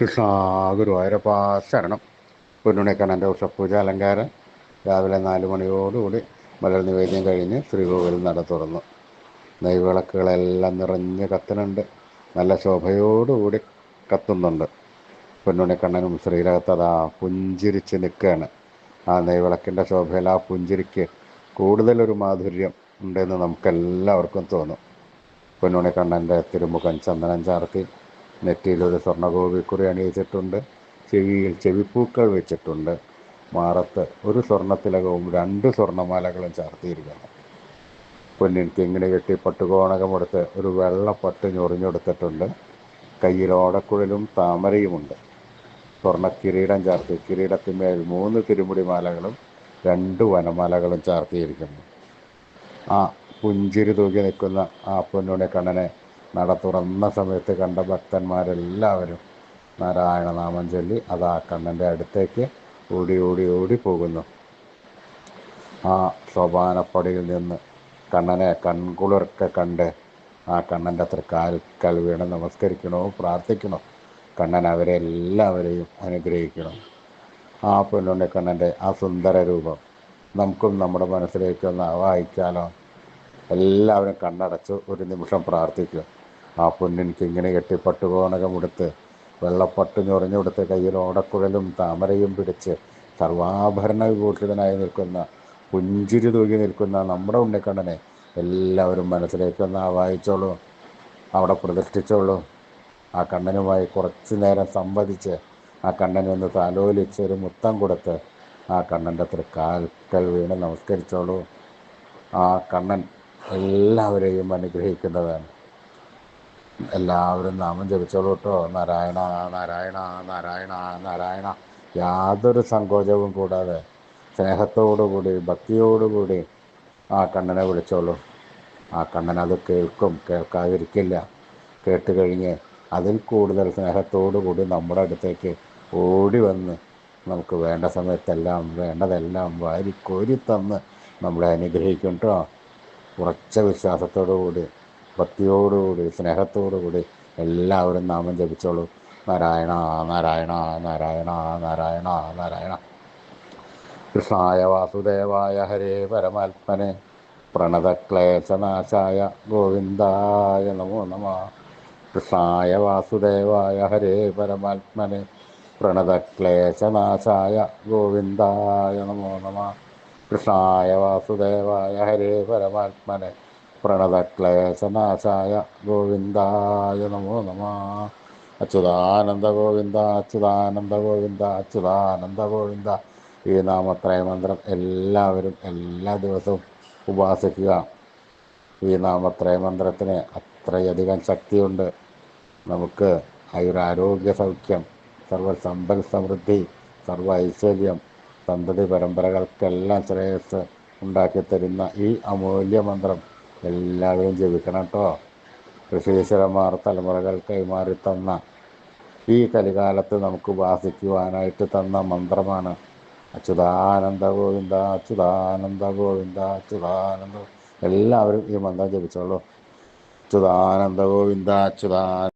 കൃഷ്ണ ഗുരുവായൂരപ്പ ശരണം. പൊന്നുണിക്കണ്ണന്റെ ഉഷപ്പൂജ അലങ്കാരം. രാവിലെ നാല് മണിയോടുകൂടി മലർ നിവേദ്യം കഴിഞ്ഞ് ശ്രീകോവിൽ നട തുറന്നു. നെയ്വിളക്കുകളെല്ലാം നിറഞ്ഞ് കത്തുന്നുണ്ട്. നല്ല ശോഭയോടുകൂടി കത്തുന്നുണ്ട്. പൊന്നുണിക്കണ്ണനും ആ പുഞ്ചിരിച്ച് നിൽക്കുകയാണ്. ആ നെയ്വിളക്കിന്റെ ശോഭയിൽ ആ പുഞ്ചിരിക്ക് കൂടുതലൊരു മാധുര്യം ഉണ്ടെന്ന് നമുക്കെല്ലാവർക്കും തോന്നും. പൊന്നുണിക്കണ്ണന്റെ തിരുമുഖം ചന്ദനം ചാർത്തി. നെറ്റിയിലൊരു സ്വർണഗോപിക്കുറി അണിയിച്ചിട്ടുണ്ട്. ചെവിയിൽ ചെവിപ്പൂക്കൾ വെച്ചിട്ടുണ്ട്. മാറത്ത് ഒരു സ്വർണത്തിലകവും രണ്ട് സ്വർണമാലകളും ചാർത്തിയിരിക്കുന്നു. പൊന്നിൻ കിങ്ങിണി കെട്ടി പട്ടുകോണകമെടുത്ത് ഒരു വെള്ളപ്പട്ട് ഞൊറിഞ്ഞെടുത്തിട്ടുണ്ട്. കയ്യിൽ ഓടക്കുഴലും താമരയുമുണ്ട്. സ്വർണ കിരീടം ചാർത്തി കിരീടത്തിന്മേൽ മൂന്ന് തിരുമുടി മാലകളും രണ്ട് വനമാലകളും ചാർത്തിയിരിക്കുന്നു. ആ പുഞ്ചിരി തൂക്കി നിൽക്കുന്ന ആ പൊന്നുണി കണ്ണനെ നട തുറന്ന സമയത്ത് കണ്ട ഭക്തന്മാരെല്ലാവരും നാരായണ നാമം ചൊല്ലി അത് ആ കണ്ണന്റെ അടുത്തേക്ക് ഓടി ഓടി ഓടി പോകുന്നു. ആ സോപാനപ്പടിയിൽ നിന്ന് കണ്ണനെ കൺകുളിർക്കെ കണ്ട് ആ കണ്ണന്റെ അത്ര കാൽക്കൽ വീണ് നമസ്കരിക്കണോ പ്രാർത്ഥിക്കണോ? കണ്ണൻ അവരെ എല്ലാവരെയും അനുഗ്രഹിക്കണം. ആ പൊന്നുണ്ണി കണ്ണന്റെ ആ സുന്ദര രൂപം നമുക്കും നമ്മുടെ മനസ്സിലേക്ക് ഒന്ന് വായിച്ചാലോ എല്ലാവരും കണ്ണടച്ച് ഒരു നിമിഷം പ്രാർത്ഥിക്കുക. ആ പൊന്നിൻക്ക് ഇങ്ങനെ കെട്ടി പട്ടുകോണകമെടുത്ത് വെള്ളപ്പട്ട് ഞൊറിഞ്ഞെടുത്ത് കയ്യിൽ ഓടക്കുഴലും താമരയും പിടിച്ച് സർവാഭരണ വിഭൂഷിതനായി നിൽക്കുന്ന പുഞ്ചിരി തൂകി നിൽക്കുന്ന നമ്മുടെ ഉണ്ണിക്കണ്ണനെ എല്ലാവരും മനസ്സിലേക്കൊന്ന് ആവാഹിച്ചോളൂ. അവിടെ പ്രതിഷ്ഠിച്ചോളൂ. ആ കണ്ണനുമായി കുറച്ചു നേരം സംവദിച്ച് ആ കണ്ണനെ ഒന്ന് താലോലിച്ച് ഒരു മുത്തം കൊടുത്ത് ആ കണ്ണന്റെ അത്ര കാൽക്കൽ വീണ് നമസ്കരിച്ചോളൂ. ആ കണ്ണൻ എല്ലാവരെയും അനുഗ്രഹിക്കുന്നതാണ്. എല്ലാവരും നാമം ജപിച്ചോളൂട്ടോ നാരായണ നാരായണ നാരായണ നാരായണ. യാതൊരു സങ്കോചവും കൂടാതെ സ്നേഹത്തോടുകൂടി ഭക്തിയോടുകൂടി ആ കണ്ണനെ വിളിച്ചോളൂ. ആ കണ്ണൻ അത് കേൾക്കും കേൾക്കാതിരിക്കില്ല. കേട്ട് കഴിഞ്ഞ് അതിൽ കൂടുതൽ സ്നേഹത്തോടു കൂടി നമ്മുടെ അടുത്തേക്ക് ഓടി വന്ന് നമുക്ക് വേണ്ട സമയത്തെല്ലാം വേണ്ടതെല്ലാം വാരിക്കോരി തന്ന് നമ്മളെ അനുഗ്രഹിക്കും കേട്ടോ. ഉറച്ച വിശ്വാസത്തോടു കൂടി ഭക്തിയോടുകൂടി സ്നേഹത്തോടുകൂടി എല്ലാവരും നാമം ജപിച്ചോളൂ. നാരായണ നാരായണ നാരായണ നാരായണ നാരായണ. കൃഷ്ണായ വാസുദേവായ ഹരേ പരമാത്മനെ. പ്രണതക്ലേശനാശായ ഗോവിന്ദായ നമോ നമ. കൃഷ്ണായ വാസുദേവായ ഹരേ പരമാത്മനെ. പ്രണതക്ലേശനാശായ ഗോവിന്ദായ നമോ നമ. കൃഷ്ണായ വാസുദേവായ ഹരേ പരമാത്മനെ. പ്രണതക്ലേശനാശായ ഗോവിന്ദായ നമോ നമ. അച്യുതാനന്ദ ഗോവിന്ദ അച്യുതാനന്ദ ഗോവിന്ദ അച്യുതാനന്ദ ഗോവിന്ദ. ഈ നാമത്രയമന്ത്രം എല്ലാവരും എല്ലാ ദിവസവും ഉപാസിക്കുക. ഈ നാമത്രയ മന്ത്രത്തിന് അത്രയധികം ശക്തിയുണ്ട്. നമുക്ക് ആയുരാരോഗ്യ സൗഖ്യം സർവ സമ്പൽ സമൃദ്ധി സർവ ഐശ്വര്യം സന്തതി പരമ്പരകൾക്കെല്ലാം ശ്രേയസ് ഉണ്ടാക്കി തരുന്ന ഈ അമൂല്യ മന്ത്രം എല്ലാവരും ജപിക്കണം കേട്ടോ ഋഷീശ്വരന്മാർ തലമുറകൾ കൈമാറി തന്ന ഈ കലികാലത്ത് നമുക്ക് വാസിക്കുവാനായിട്ട് തന്ന മന്ത്രമാണ് അച്യുതാനന്ദ ഗോവിന്ദ അച്യുതാനന്ദ ഗോവിന്ദ അച്യുതാനന്ദ. എല്ലാവരും ഈ മന്ത്രം ജപിച്ചോളൂ. അച്യുതാനന്ദ ഗോവിന്ദ അച്യുതാനന്ദ